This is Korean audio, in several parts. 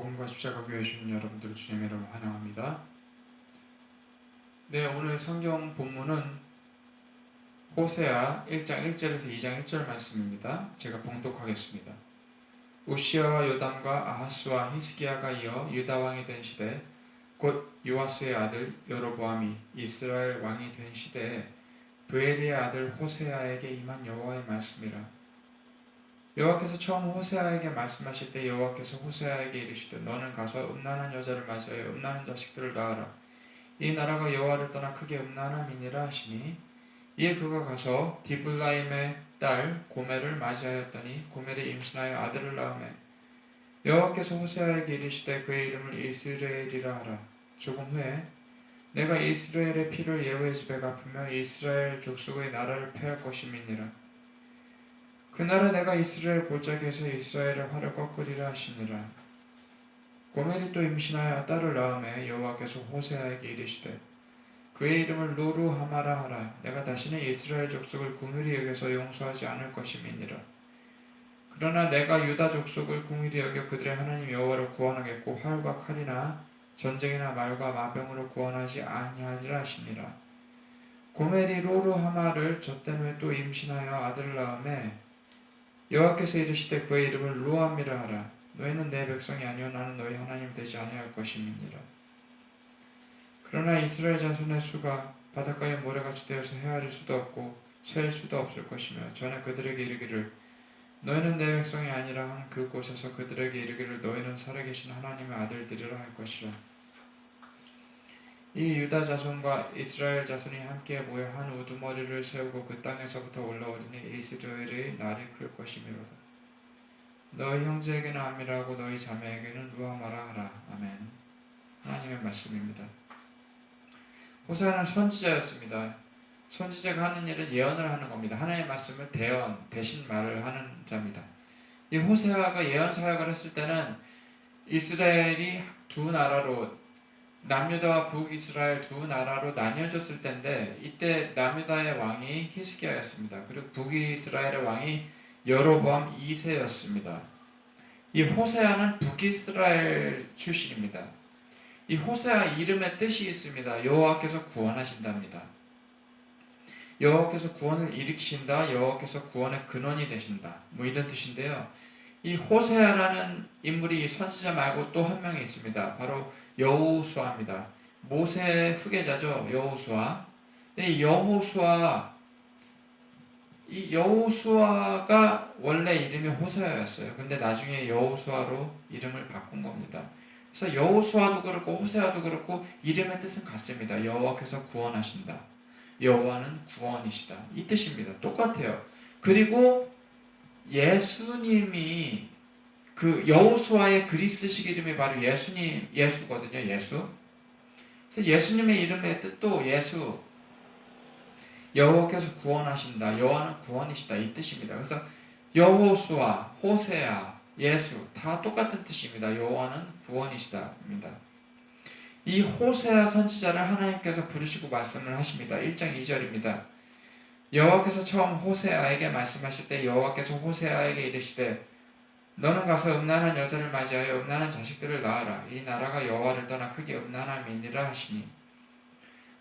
복음과 십자가 교회 주신 여러분들 주님의 이름으로 환영합니다. 네, 오늘 성경 본문은 호세아 1장 1절에서 2장 1절 말씀입니다. 제가 봉독하겠습니다. 우시아와 요담과 아하스와 히스기야가 이어 유다 왕이 된 시대 곧 요아스의 아들 여로보암이 이스라엘 왕이 된 시대에 브에리의 아들 호세아에게 임한 여호와의 말씀이라 여호와께서 처음 호세아에게 말씀하실 때 여호와께서 호세아에게 이르시되 너는 가서 음란한 여자를 맞이하여 음란한 자식들을 낳아라. 이 나라가 여호와를 떠나 크게 음란함이니라 하시니 이에 그가 가서 디블라임의 딸 고멜을 맞이하였더니 고멜이 임신하여 아들을 낳음에 여호와께서 호세아에게 이르시되 그의 이름을 이스라엘이라 하라. 조금 후에 내가 이스라엘의 피를 예후의 집에 갚으며 이스라엘 족속의 나라를 패할 것임이니라 그날에 내가 이스라엘 골짜기에서 이스라엘의 활을 꺾으리라 하시니라. 고멜이 또 임신하여 딸을 낳음에 여호와께서 호세아에게 이르시되 그의 이름을 노루하마라 하라. 내가 다시는 이스라엘 족속을 궁휼히 여겨서 용서하지 않을 것임이니라. 그러나 내가 유다 족속을 궁휼히 여겨 그들의 하나님 여호와를 구원하겠고 활과 칼이나 전쟁이나 말과 마병으로 구원하지 아니하리라 하시니라. 고멜이 로루하마를 젖된 후에 또 임신하여 아들을 낳음에 여호와께서 이르시되 그의 이름을 루암이라 하라. 너희는 내 백성이 아니요 나는 너희 하나님 되지 아니할 것임이니라. 그러나 이스라엘 자손의 수가 바닷가에 모래같이 되어서 헤아릴 수도 없고 셀 수도 없을 것이며 전에 그들에게 이르기를 너희는 내 백성이 아니라 한 그곳에서 그들에게 이르기를 너희는 살아계신 하나님의 아들들이라 할 것이라 이 유다 자손과 이스라엘 자손이 함께 모여 한 우두머리를 세우고 그 땅에서부터 올라오리니 이스라엘의 날이 클 것이미로다. 너희 형제에게는 아미라고 너희 자매에게는 루아마라 하라. 아멘. 하나님의 말씀입니다. 호세아는 선지자였습니다. 선지자가 하는 일은 예언을 하는 겁니다. 하나님의 말씀을 대언, 대신 말을 하는 자입니다. 이 호세아가 예언 사역을 했을 때는 이스라엘이 두 나라로 남유다와 북이스라엘 두 나라로 나뉘어졌을 때인데 이때 남유다의 왕이 히스기야였습니다. 그리고 북이스라엘의 왕이 여로보암 2세였습니다. 이 호세아는 북이스라엘 출신입니다. 이 호세아 이름의 뜻이 있습니다. 여호와께서 구원하신답니다. 여호와께서 구원을 일으키신다. 여호와께서 구원의 근원이 되신다. 뭐 이런 뜻인데요. 이 호세아라는 인물이 선지자 말고 또 한 명이 있습니다. 바로 여호수아입니다. 모세 후계자죠. 여호수아. 이 여호수아 이 여호수아가 원래 이름이 호세아였어요. 근데 나중에 여호수아로 이름을 바꾼 겁니다. 그래서 여호수아도 그렇고 호세아도 그렇고 이름의 뜻은 같습니다. 여호와께서 구원하신다. 여호와는 구원이시다. 이 뜻입니다. 똑같아요. 그리고 예수님이 그 여호수아의 그리스식 이름이 바로 예수님 예수거든요. 예수. 그래서 예수님의 이름의 뜻도 예수. 여호와께서 구원하신다. 여호와는 구원이시다. 이 뜻입니다. 그래서 여호수아, 호세아, 예수 다 똑같은 뜻입니다. 여호와는 구원이시다입니다. 이 호세아 선지자를 하나님께서 부르시고 말씀을 하십니다. 1장 2절입니다. 여호와께서 처음 호세아에게 말씀하실 때 여호와께서 호세아에게 이르시되 너는 가서 음란한 여자를 맞이하여 음란한 자식들을 낳아라. 이 나라가 여호와를 떠나 크게 음란함이니라 하시니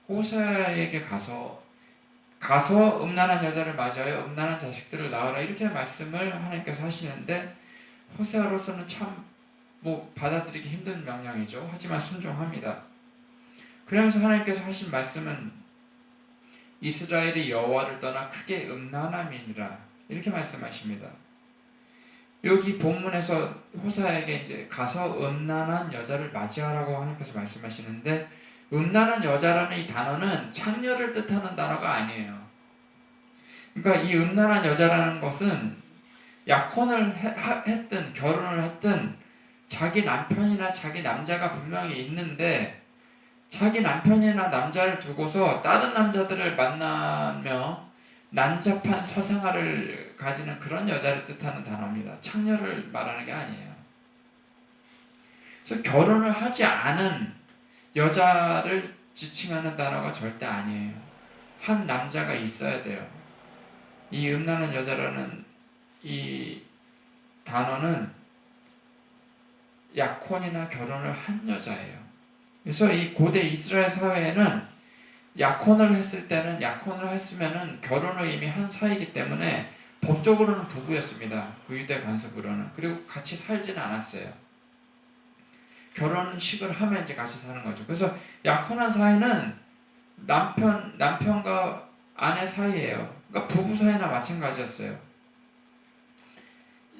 호세아에게 가서 가서 음란한 여자를 맞이하여 음란한 자식들을 낳아라 이렇게 말씀을 하나님께서 하시는데 호세아로서는 참 뭐 받아들이기 힘든 명령이죠. 하지만 순종합니다. 그러면서 하나님께서 하신 말씀은 이스라엘이 여호와를 떠나 크게 음란함이니라 이렇게 말씀하십니다. 여기 본문에서 호사에게 이제 가서 음란한 여자를 맞이하라고 하나님께서 말씀하시는데 음란한 여자라는 이 단어는 창녀를 뜻하는 단어가 아니에요. 그러니까 이 음란한 여자라는 것은 약혼을 했든 결혼을 했든 자기 남편이나 자기 남자가 분명히 있는데 자기 남편이나 남자를 두고서 다른 남자들을 만나며 난잡한 사생활을 가지는 그런 여자를 뜻하는 단어입니다. 창녀를 말하는 게 아니에요. 그래서 결혼을 하지 않은 여자를 지칭하는 단어가 절대 아니에요. 한 남자가 있어야 돼요. 이 음란한 여자라는 이 단어는 약혼이나 결혼을 한 여자예요. 그래서 이 고대 이스라엘 사회에는 약혼을 했을 때는 약혼을 했으면은 결혼을 이미 한 사이기 때문에 법적으로는 부부였습니다. 그 유대 관습으로는 그리고 같이 살지는 않았어요. 결혼식을 하면 이제 같이 사는 거죠. 그래서 약혼한 사이는 남편 남편과 아내 사이예요. 그러니까 부부 사이나 마찬가지였어요.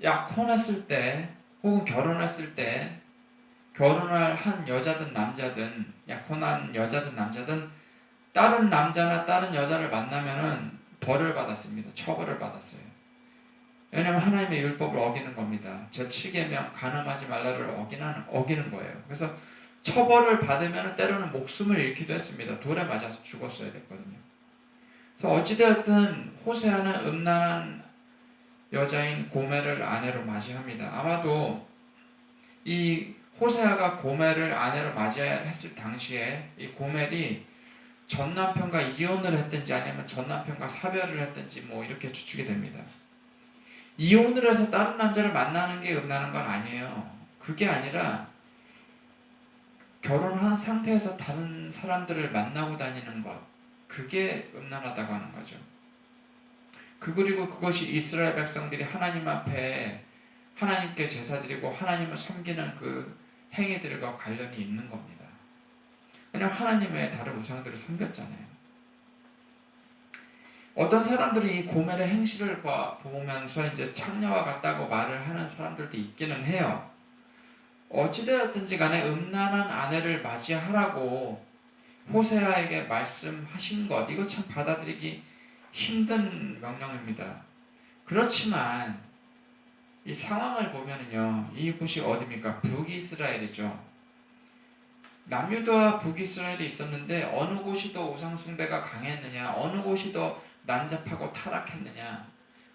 약혼했을 때 혹은 결혼했을 때 결혼을 한 여자든 남자든 약혼한 여자든 남자든 다른 남자나 다른 여자를 만나면은 벌을 받았습니다. 처벌을 받았어요. 왜냐하면 하나님의 율법을 어기는 겁니다. 제 7계명 간음하지 말라를 어기는 어기는 거예요. 그래서 처벌을 받으면 때로는 목숨을 잃기도 했습니다. 돌에 맞아서 죽었어야 됐거든요. 그래서 어찌되었든 호세아는 음란한 여자인 고멜을 아내로 맞이합니다. 아마도 이 호세아가 고멜을 아내로 맞이했을 당시에 이 고멜이 전 남편과 이혼을 했든지 아니면 전 남편과 사별을 했든지 뭐 이렇게 추측이 됩니다. 이혼을 해서 다른 남자를 만나는 게 음란한 건 아니에요. 그게 아니라 결혼한 상태에서 다른 사람들을 만나고 다니는 것 그게 음란하다고 하는 거죠. 그 그리고 그것이 이스라엘 백성들이 하나님 앞에 하나님께 제사 드리고 하나님을 섬기는 그 행위들과 관련이 있는 겁니다. 왜냐하면 하나님 외에 다른 우상들을 섬겼잖아요. 어떤 사람들이 이 고멜의 행실을 봐- 보면서 이제 창녀와 같다고 말을 하는 사람들도 있기는 해요. 어찌되었든지 간에 음란한 아내를 맞이하라고 호세아에게 말씀하신 것 이거 참 받아들이기 힘든 명령입니다. 그렇지만 이 상황을 보면은요 이곳이 어디입니까 북이스라엘이죠. 남유다와 북이스라엘이 있었는데 어느 곳이 더 우상 숭배가 강했느냐 어느 곳이 더 난잡하고 타락했느냐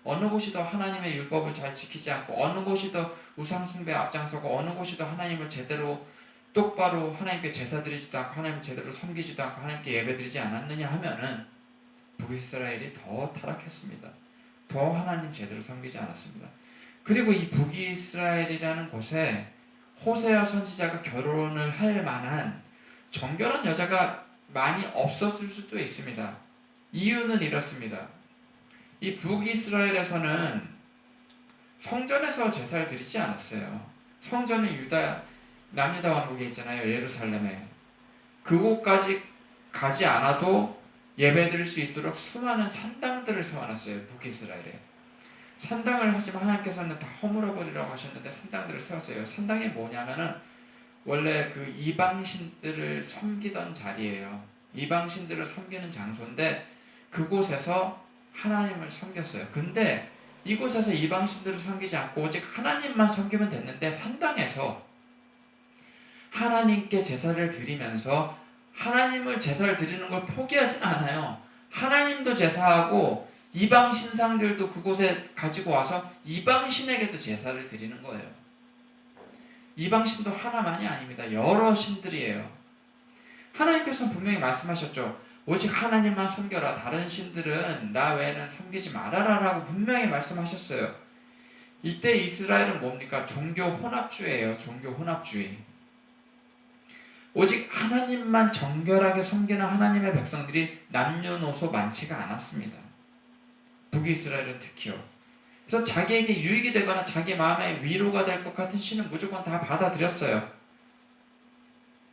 어느 곳이 더 하나님의 율법을 잘 지키지 않고 어느 곳이 더 우상 숭배 앞장서고 어느 곳이 더 하나님을 제대로 똑바로 하나님께 제사 드리지도 않고 하나님을 제대로 섬기지도 않고 하나님께 예배 드리지 않았느냐 하면은 북이스라엘이 더 타락했습니다. 더 하나님 제대로 섬기지 않았습니다. 그리고 이 북이스라엘이라는 곳에 호세아 선지자가 결혼을 할 만한 정결한 여자가 많이 없었을 수도 있습니다. 이유는 이렇습니다. 이 북이스라엘에서는 성전에서 제사를 드리지 않았어요. 성전은 유다 남유다 왕국에 있잖아요. 예루살렘에. 그곳까지 가지 않아도 예배드릴 수 있도록 수많은 산당들을 세워놨어요. 북이스라엘에. 산당을 하지만 하나님께서는 다 허물어 버리라고 하셨는데 산당들을 세웠어요. 산당이 뭐냐면은 원래 그 이방신들을 섬기던 자리예요. 이방신들을 섬기는 장소인데 그곳에서 하나님을 섬겼어요. 근데 이곳에서 이방신들을 섬기지 않고 오직 하나님만 섬기면 됐는데 산당에서 하나님께 제사를 드리면서 하나님을 제사를 드리는 걸 포기하진 않아요. 하나님도 제사하고 이방 신상들도 그곳에 가지고 와서 이방 신에게도 제사를 드리는 거예요. 이방 신도 하나만이 아닙니다. 여러 신들이에요. 하나님께서 분명히 말씀하셨죠. 오직 하나님만 섬겨라. 다른 신들은 나 외에는 섬기지 말아라라고 분명히 말씀하셨어요. 이때 이스라엘은 뭡니까? 종교 혼합주의예요. 종교 혼합주의. 오직 하나님만 정결하게 섬기는 하나님의 백성들이 남녀노소 많지가 않았습니다. 북이스라엘은 특히요. 그래서 자기에게 유익이 되거나 자기 마음에 위로가 될 것 같은 신은 무조건 다 받아들였어요.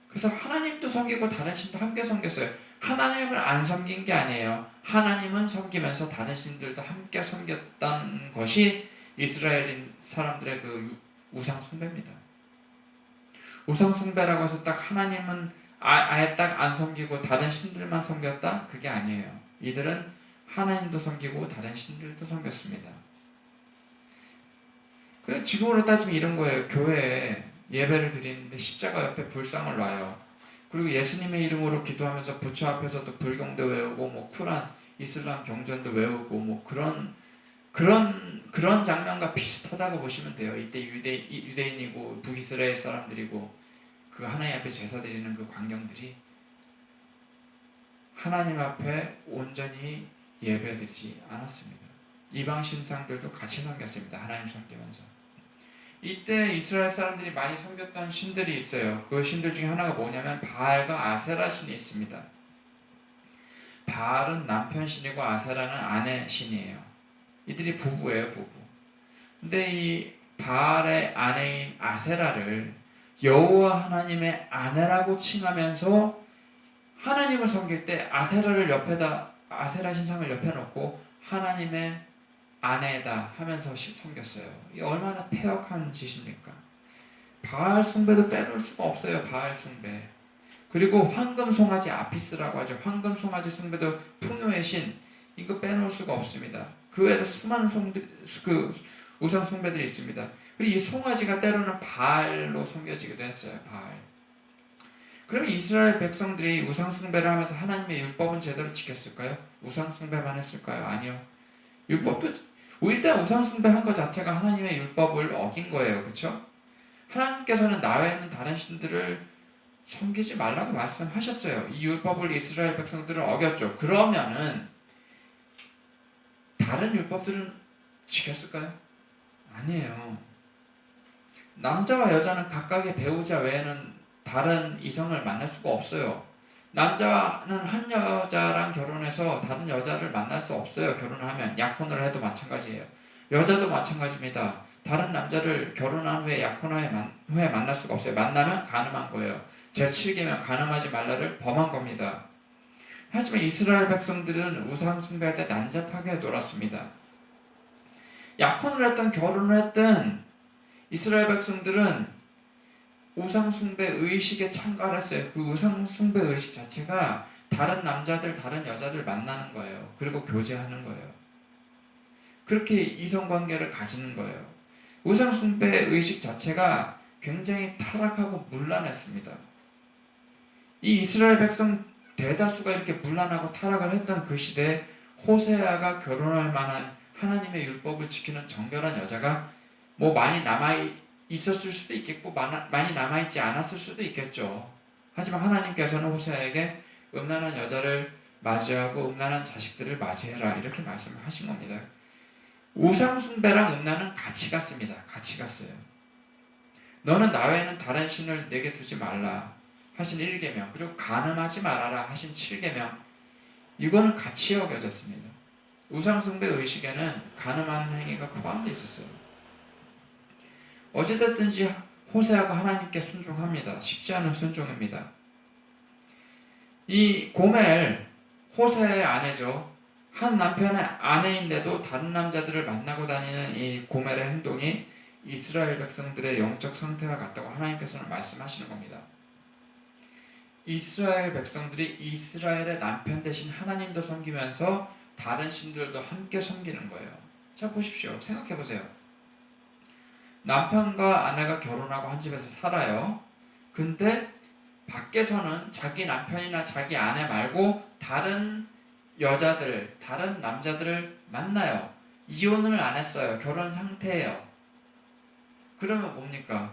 그래서 하나님도 섬기고 다른 신도 함께 섬겼어요. 하나님을 안 섬긴 게 아니에요. 하나님은 섬기면서 다른 신들도 함께 섬겼다는 것이 이스라엘인 사람들의 그 우상 숭배입니다. 우상 숭배라고 해서 딱 하나님은 아, 아예 딱 안 섬기고 다른 신들만 섬겼다? 그게 아니에요. 이들은 하나님도 섬기고 다른 신들도 섬겼습니다. 그래 지금으로 따지면 이런 거예요. 교회에 예배를 드리는데 십자가 옆에 불상을 놔요. 그리고 예수님의 이름으로 기도하면서 부처 앞에서도 불경도 외우고 뭐 쿨한 이슬람 경전도 외우고 뭐 그런 그런 그런 장면과 비슷하다고 보시면 돼요. 이때 유대 유대인이고 북이스라엘 사람들이고 그 하나님 앞에 제사 드리는 그 광경들이 하나님 앞에 온전히 예배드리지 않았습니다. 이방 신상들도 같이 섬겼습니다. 하나님 섬기면서 이때 이스라엘 사람들이 많이 섬겼던 신들이 있어요. 그 신들 중에 하나가 뭐냐면 바알과 아세라 신이 있습니다. 바알은 남편 신이고 아세라는 아내 신이에요. 이들이 부부예요, 부부. 근데 이 바알의 아내인 아세라를 여호와 하나님의 아내라고 칭하면서 하나님을 섬길 때 아세라를 옆에다 아세라 신상을 옆에 놓고 하나님의 아내다 하면서 시- 섬겼어요. 이 얼마나 폐역한 짓입니까? 바알 숭배도 빼놓을 수가 없어요. 바알 숭배. 그리고 황금 송아지 아피스라고 하죠. 황금 송아지 숭배도 풍요의 신 이거 빼놓을 수가 없습니다. 그 외에도 수많은 송들 그 우상 숭배들이 있습니다. 그리고 이 송아지가 때로는 바알로 섬겨지기도 했어요. 바알. 그러면 이스라엘 백성들이 우상 숭배를 하면서 하나님의 율법은 제대로 지켰을까요? 우상 숭배만 했을까요? 아니요. 율법도 일단 우상 숭배한 것 자체가 하나님의 율법을 어긴 거예요. 그렇죠? 하나님께서는 나 외에는 다른 신들을 섬기지 말라고 말씀하셨어요. 이 율법을 이스라엘 백성들은 어겼죠. 그러면은 다른 율법들은 지켰을까요? 아니에요. 남자와 여자는 각각의 배우자 외에는 다른 이성을 만날 수가 없어요. 남자는 한 여자랑 결혼해서 다른 여자를 만날 수 없어요. 결혼을 하면 약혼을 해도 마찬가지예요. 여자도 마찬가지입니다. 다른 남자를 결혼한 후에 약혼한 후에, 만날 수가 없어요. 만나면 가늠한 거예요. 제7계명 가늠하지 말라를 범한 겁니다. 하지만 이스라엘 백성들은 우상 숭배할 때 난잡하게 놀았습니다. 약혼을 했던 결혼을 했던 이스라엘 백성들은 우상 숭배 의식에 참가를 했어요. 그 우상 숭배 의식 자체가 다른 남자들, 다른 여자들 만나는 거예요. 그리고 교제하는 거예요. 그렇게 이성 관계를 가지는 거예요. 우상 숭배 의식 자체가 굉장히 타락하고 문란했습니다. 이 이스라엘 백성 대다수가 이렇게 문란하고 타락을 했던 그 시대에 호세아가 결혼할 만한 하나님의 율법을 지키는 정결한 여자가 뭐 많이 남아 있었을 수도 있겠고 많이 남아 있지 않았을 수도 있겠죠. 하지만 하나님께서는 호세아에게 음란한 여자를 맞이하고 음란한 자식들을 맞이해라 이렇게 말씀하신 겁니다. 우상 숭배랑 음란은 같이 갔습니다. 같이 갔어요. 너는 나 외에는 다른 신을 내게 두지 말라 하신 1계명 그리고 간음하지 말아라 하신 7계명 이거는 같이 여겨졌습니다. 우상 숭배 의식에는 간음하는 행위가 포함되어 있었어요. 어찌됐든지 호세아가 하나님께 순종합니다. 쉽지 않은 순종입니다. 이 고멜 호세의 아내죠. 한 남편의 아내인데도 다른 남자들을 만나고 다니는 이 고멜의 행동이 이스라엘 백성들의 영적 상태와 같다고 하나님께서는 말씀하시는 겁니다. 이스라엘 백성들이 이스라엘의 남편 대신 하나님도 섬기면서 다른 신들도 함께 섬기는 거예요. 자 보십시오. 생각해 보세요. 남편과 아내가 결혼하고 한 집에서 살아요. 근데 밖에서는 자기 남편이나 자기 아내 말고 다른 여자들, 다른 남자들을 만나요. 이혼을 안 했어요. 결혼 상태예요. 그러면 뭡니까?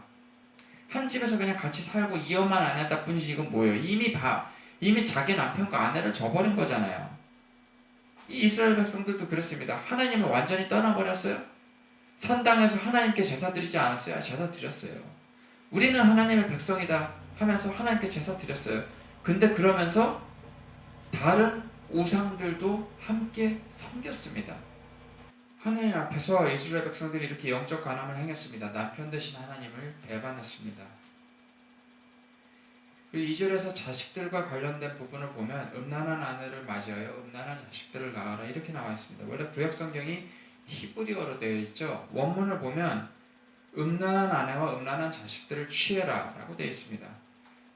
한 집에서 그냥 같이 살고 이혼만 안 했다 뿐이지 이건 뭐예요? 이미 봐 이미 자기 남편과 아내를 저버린 거잖아요. 이 이스라엘 백성들도 그렇습니다. 하나님을 완전히 떠나버렸어요. 산당에서 하나님께 제사 드리지 않았어요? 제사 드렸어요. 우리는 하나님의 백성이다 하면서 하나님께 제사 드렸어요. 근데 그러면서 다른 우상들도 함께 섬겼습니다. 하나님 앞에서 이스라엘 백성들이 이렇게 영적 간음을 행했습니다. 남편 대신 하나님을 배반했습니다. 2절에서 자식들과 관련된 부분을 보면 음란한 아내를 맞이하여 음란한 자식들을 낳아라 이렇게 나와 있습니다. 원래 구약 성경이 히브리어로 되어 있죠. 원문을 보면 음란한 아내와 음란한 자식들을 취해라 라고 되어 있습니다.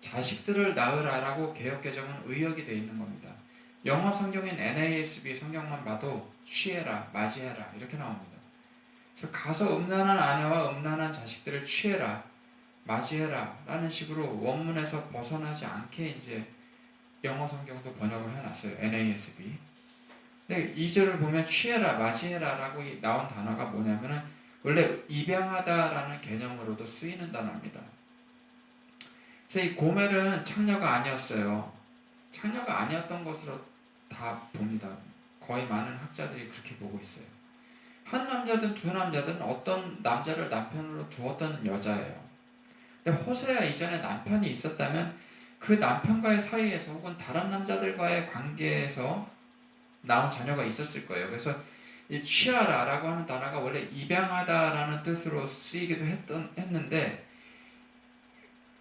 자식들을 낳으라 라고 개혁 개정은 의역이 되어 있는 겁니다. 영어 성경인 NASB 성경만 봐도 취해라, 맞이해라 이렇게 나옵니다. 그래서 가서 음란한 아내와 음란한 자식들을 취해라, 맞이해라 라는 식으로 원문에서 벗어나지 않게 이제 영어 성경도 번역을 해놨어요. NASB. 근데 2절을 보면 취해라, 맞이해라 라고 나온 단어가 뭐냐면은 원래 입양하다라는 개념으로도 쓰이는 단어입니다. 그래서 이 고멜은 창녀가 아니었어요. 창녀가 아니었던 것으로 다 봅니다. 거의 많은 학자들이 그렇게 보고 있어요. 한 남자든 두 남자든 어떤 남자를 남편으로 두었던 여자예요. 근데 호세아 이전에 남편이 있었다면 그 남편과의 사이에서 혹은 다른 남자들과의 관계에서 나온 자녀가 있었을 거예요. 그래서 이 취하라라고 하는 단어가 원래 입양하다라는 뜻으로 쓰이기도 했던 했는데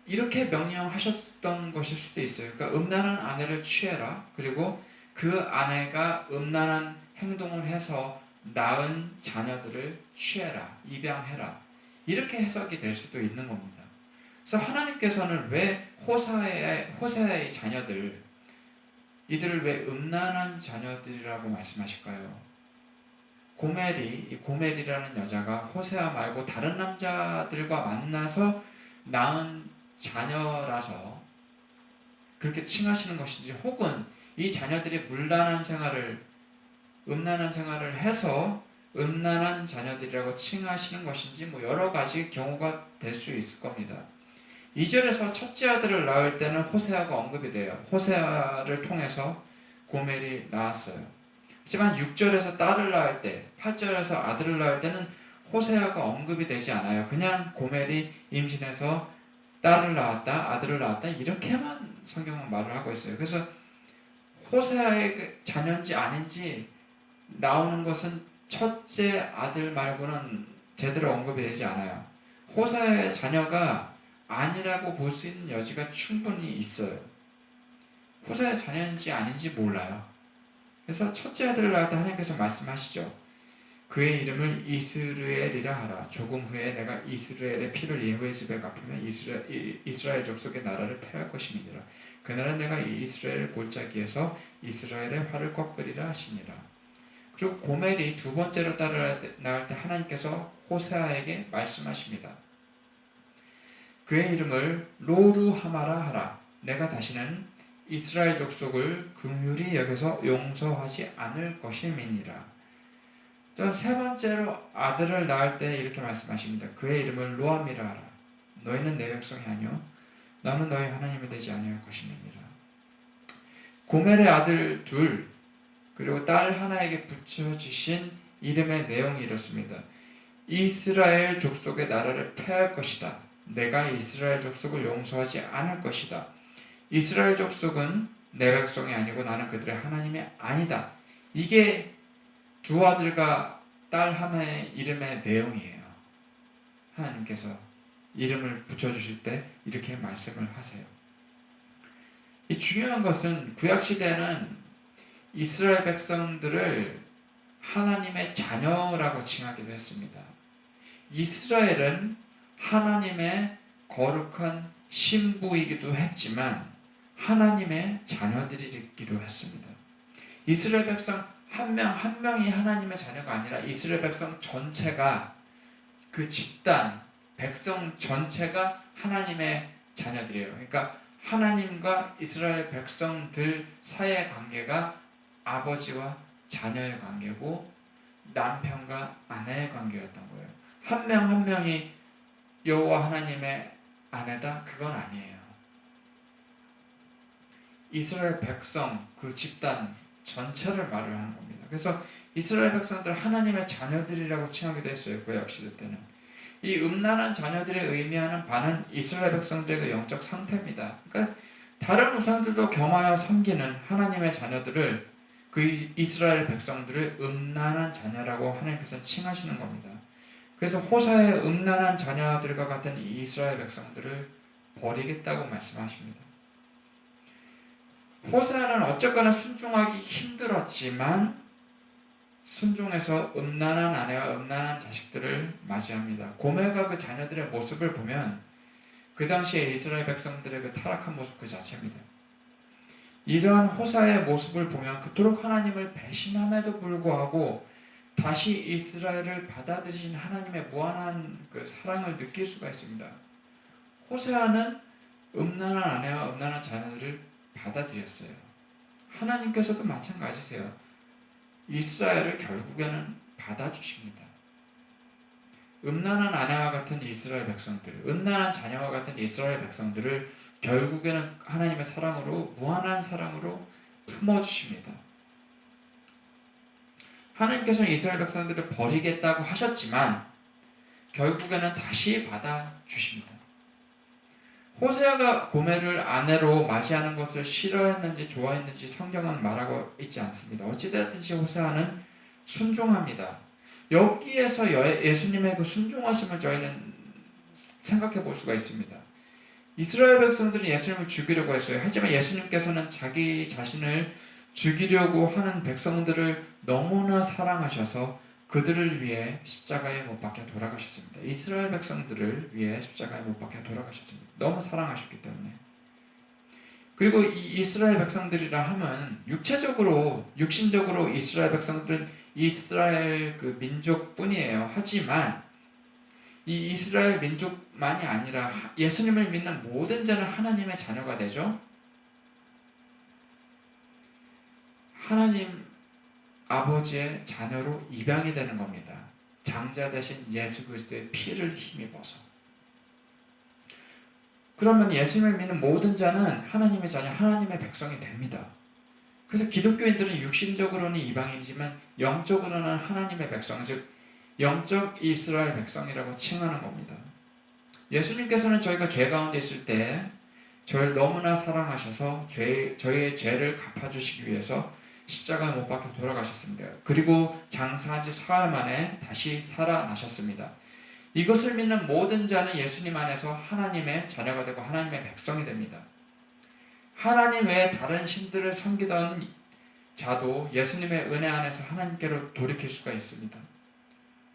이렇게 명령하셨던 것일 수도 있어요. 그러니까 음란한 아내를 취해라. 그리고 그 아내가 음란한 행동을 해서 낳은 자녀들을 취해라. 입양해라. 이렇게 해석이 될 수도 있는 겁니다. 그래서 하나님께서는 왜 호사의 호세의 자녀들 이들을 왜 음란한 자녀들이라고 말씀하실까요? 고멜이 이 고멜이라는 여자가 호세아 말고 다른 남자들과 만나서 낳은 자녀라서 그렇게 칭하시는 것인지 혹은 이 자녀들이 물란한 생활을 음란한 생활을 해서 음란한 자녀들이라고 칭하시는 것인지 뭐 여러 가지 경우가 될 수 있을 겁니다. 2절에서 첫째 아들을 낳을 때는 호세아가 언급이 돼요. 호세아를 통해서 고멜이 낳았어요. 하지만 6절에서 딸을 낳을 때, 8절에서 아들을 낳을 때는 호세아가 언급이 되지 않아요. 그냥 고멜이 임신해서 딸을 낳았다, 아들을 낳았다 이렇게만 성경은 말을 하고 있어요. 그래서 호세아의 그 자녀인지 아닌지 나오는 것은 첫째 아들 말고는 제대로 언급이 되지 않아요. 호세아의 자녀가 아니라고 볼 수 있는 여지가 충분히 있어요. 호세아의 자녀인지 아닌지 몰라요. 그래서 첫째 아들을 낳았다 하나님께서 말씀하시죠. 그의 이름을 이스르엘이라 하라. 조금 후에 내가 이스라엘의 피를 예후의 집에 갚으면 이스라엘, 이스라엘 족속의 나라를 패할 것임이니라. 그날은 내가 이스라엘 골짜기에서 이스라엘의 활을 꺾으리라 하시니라. 그리고 고멜이 두 번째로 딸을 낳을 때 하나님께서 호세아에게 말씀하십니다. 그의 이름을 로루하마라 하라. 내가 다시는 이스라엘 족속을 긍휼히 여겨서 용서하지 않을 것임이니라. 또한 세 번째로 아들을 낳을 때 이렇게 말씀하십니다. 그의 이름을 로암이라 하라. 너희는 내 백성이 아니요 나는 너희 하나님이 되지 아니할 것임이니라. 고멜의 아들 둘 그리고 딸 하나에게 붙여주신 이름의 내용이 이렇습니다. 이스라엘 족속의 나라를 패할 것이다. 내가 이스라엘 족속을 용서하지 않을 것이다. 이스라엘 족속은 내 백성이 아니고 나는 그들의 하나님이 아니다. 이게 두 아들과 딸 하나의 이름의 내용이에요. 하나님께서 이름을 붙여주실 때 이렇게 말씀을 하세요. 이 중요한 것은 구약 시대는 이스라엘 백성들을 하나님의 자녀라고 칭하기도 했습니다. 이스라엘은 하나님의 거룩한 신부이기도 했지만 하나님의 자녀들이기도 했습니다. 이스라엘 백성 한 명, 한 명이 하나님의 자녀가 아니라 이스라엘 백성 전체가 그 집단, 백성 전체가 하나님의 자녀들이에요. 그러니까 하나님과 이스라엘 백성들 사이의 관계가 아버지와 자녀의 관계고 남편과 아내의 관계였던 거예요. 한 명한 명이 여호와 하나님의 아내다 그건 아니에요. 이스라엘 백성 그 집단 전체를 말을 하는 겁니다. 그래서 이스라엘 백성들 하나님의 자녀들이라고 칭하기도 했어요. 구약 시대 때는. 이 음란한 자녀들이 의미하는 바는 이스라엘 백성들의 그 영적 상태입니다. 그러니까 다른 우상들도 겸하여 섬기는 하나님의 자녀들을 그 이스라엘 백성들을 음란한 자녀라고 하나님께서 칭하시는 겁니다. 그래서 호사의 음란한 자녀들과 같은 이스라엘 백성들을 버리겠다고 말씀하십니다. 호세아는 어쨌거나 순종하기 힘들었지만 순종해서 음란한 아내와 음란한 자식들을 맞이합니다. 고멜과 그 자녀들의 모습을 보면 그 당시에 이스라엘 백성들의 그 타락한 모습 그 자체입니다. 이러한 호사의 모습을 보면 그토록 하나님을 배신함에도 불구하고 다시 이스라엘을 받아들이신 하나님의 무한한 그 사랑을 느낄 수가 있습니다. 호세아는 음란한 아내와 음란한 자녀들을 받아들였어요. 하나님께서도 마찬가지세요. 이스라엘을 결국에는 받아주십니다. 음란한 아내와 같은 이스라엘 백성들, 음란한 자녀와 같은 이스라엘 백성들을 결국에는 하나님의 사랑으로 무한한 사랑으로 품어주십니다. 하나님께서 이스라엘 백성들을 버리겠다고 하셨지만 결국에는 다시 받아 주십니다. 호세아가 고멜을 아내로 맞이하는 것을 싫어했는지 좋아했는지 성경은 말하고 있지 않습니다. 어찌되었든지 호세아는 순종합니다. 여기에서 여- 예수님의 그 순종하심을 저희는 생각해 볼 수가 있습니다. 이스라엘 백성들은 예수님을 죽이려고 했어요. 하지만 예수님께서는 자기 자신을 죽이려고 하는 백성들을 너무나 사랑하셔서 그들을 위해 십자가에 못 박혀 돌아가셨습니다. 이스라엘 백성들을 위해 십자가에 못 박혀 돌아가셨습니다. 너무 사랑하셨기 때문에. 그리고 이 이스라엘 백성들이라 함은 육체적으로 육신적으로 이스라엘 백성들은 이스라엘 그 민족뿐이에요. 하지만 이 이스라엘 민족만이 아니라 하- 예수님을 믿는 모든 자는 하나님의 자녀가 되죠. 하나님 아버지의 자녀로 입양이 되는 겁니다. 장자 대신 예수 그리스도의 피를 힘입어서. 그러면 예수님을 믿는 모든 자는 하나님의 자녀, 하나님의 백성이 됩니다. 그래서 기독교인들은 육신적으로는 이방인이지만 영적으로는 하나님의 백성, 즉 영적 이스라엘 백성이라고 칭하는 겁니다. 예수님께서는 저희가 죄 가운데 있을 때 저를 너무나 사랑하셔서 죄, 저희의 죄를 갚아주시기 위해서 십자가에 못 박혀 돌아가셨습니다. 그리고 장사한 지 사흘 만에 다시 살아나셨습니다. 이것을 믿는 모든 자는 예수님 안에서 하나님의 자녀가 되고 하나님의 백성이 됩니다. 하나님 외에 다른 신들을 섬기던 자도 예수님의 은혜 안에서 하나님께로 돌이킬 수가 있습니다.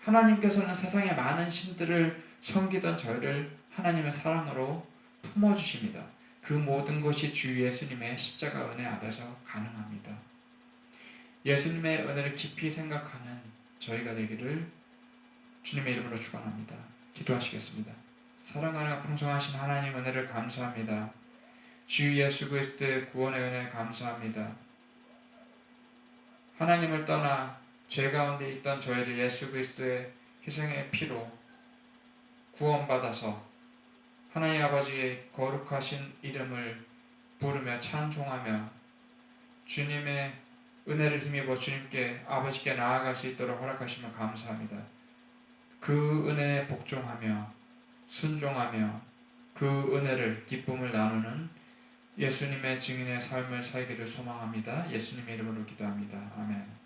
하나님께서는 세상의 많은 신들을 섬기던 저희를 하나님의 사랑으로 품어주십니다. 그 모든 것이 주 예수님의 십자가 은혜 아래서 가능합니다. 예수님의 은혜를 깊이 생각하는 저희가 되기를 주님의 이름으로 축원합니다. 기도하시겠습니다. 사랑하는 풍성하신 하나님 은혜를 감사합니다. 주 예수 그리스도의 구원의 은혜 감사합니다. 하나님을 떠나 죄 가운데 있던 저희를 예수 그리스도의 희생의 피로 구원받아서 하나님 아버지의 거룩하신 이름을 부르며 찬송하며 주님의 은혜를 힘입어 주님께 아버지께 나아갈 수 있도록 허락하시며 감사합니다. 그 은혜에 복종하며 순종하며 그 은혜를 기쁨을 나누는 예수님의 증인의 삶을 살기를 소망합니다. 예수님의 이름으로 기도합니다. 아멘.